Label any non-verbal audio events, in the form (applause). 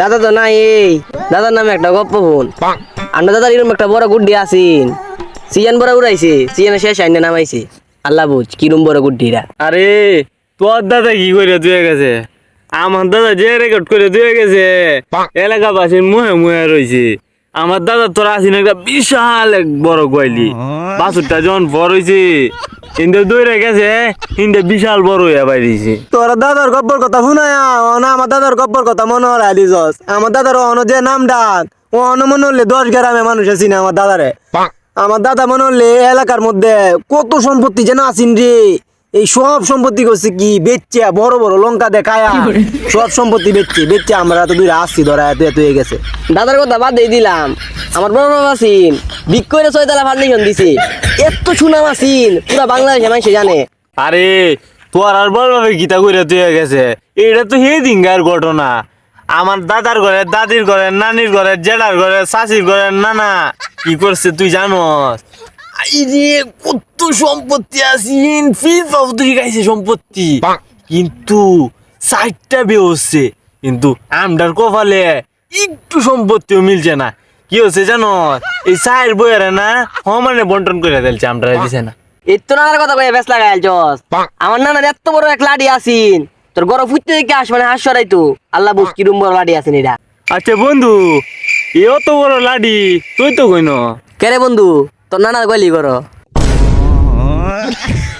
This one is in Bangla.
দাদা তো নাই। এই দাদার নামে একটা গপ্প ফোন আমরা দাদার এরকম একটা বড় গুড্ডি আছিন। সিয়ান বড় উড়াইছে সিয়ানে শেষ আইনে নামাইছে। আল্লাহ বুঝ, কিরম বড় গুড্ডিরা। আরে, তোর দাদা কি করে দুয়ে গেছে? আমার দাদা যে রেকর্ড করে দুয়ে গেছে, এলাকাবাসীর মুহে মুহে রয়েছে আমার দাদা তোর আসিন একটা বিশাল এক বড় গোয়ালি। বাসুরটা যখন বড় হয়েছে ইন্দে দৌড়ে গেছে ইন্দে বিশাল বড় হয়ে বাইরেছে। তোর দাদার গব্বর কথা শুনায়া না আমার দাদার গব্বর কথা মনে হলে দিছস আমার দাদার অন যে নাম ডাক ও অন মনে হলে দশ গ্রামে মানুষ চিনে আমার দাদারে। আমার দাদা মনে হলে এই এলাকার মধ্যে কত সম্পত্তি যেন আসিন রে। এই সব সম্পত্তি করছে কি বেচছে বড় বড় লঙ্কা দেখায়া সব সম্পত্তি বেচছে বেচছে আমরা তো দুই আসছি ধরা এত এত হয়ে গেছে। দাদার কথা বাদ দিয়ে দিলাম। আমার বড় বাবা আছিন বিক করে ছয়তলা ফাউন্ডেশন দিছে। এত সুনাম আছিন পুরা বাংলাদেশে মানুষে জানে। আরে তোর আর বড় ভাবে গীতা করে তুই গেছে। এটা তো হে দিনগার ঘটনা। আমার দাদার ঘরে দাদির ঘরে নানির ঘরে জেঠার ঘরে শাশির ঘরে নানা কি করছে তুই জানোস? এই যে কত সম্পত্তি আছিন ফিফা তুই গাইছে সম্পত্তি। কিন্তু সাইডটা বেহচ্ছে কিন্তু আমটার কপালে একটু সম্পত্তিও মিলছে না। কি হচ্ছে জানো? এই সাইড বইয়ারে না সমানে বন্টন করে দিলছে আমরা দিছে না। এই তো নানার কথা কয়ে বেশ লাগাই চস আমার নানার এত বড় এক লাডি আসিন তোর গরম ফুটতে দেখে আস মানে হাস সরাই তো। আল্লাহ বুঝ কিরম বড় লাডি আছেন এটা আচ্ছা বন্ধু এ অত বড় লাডি তুই তো কইন। কেরে বন্ধু? তোর নানার গলি করো। (laughs)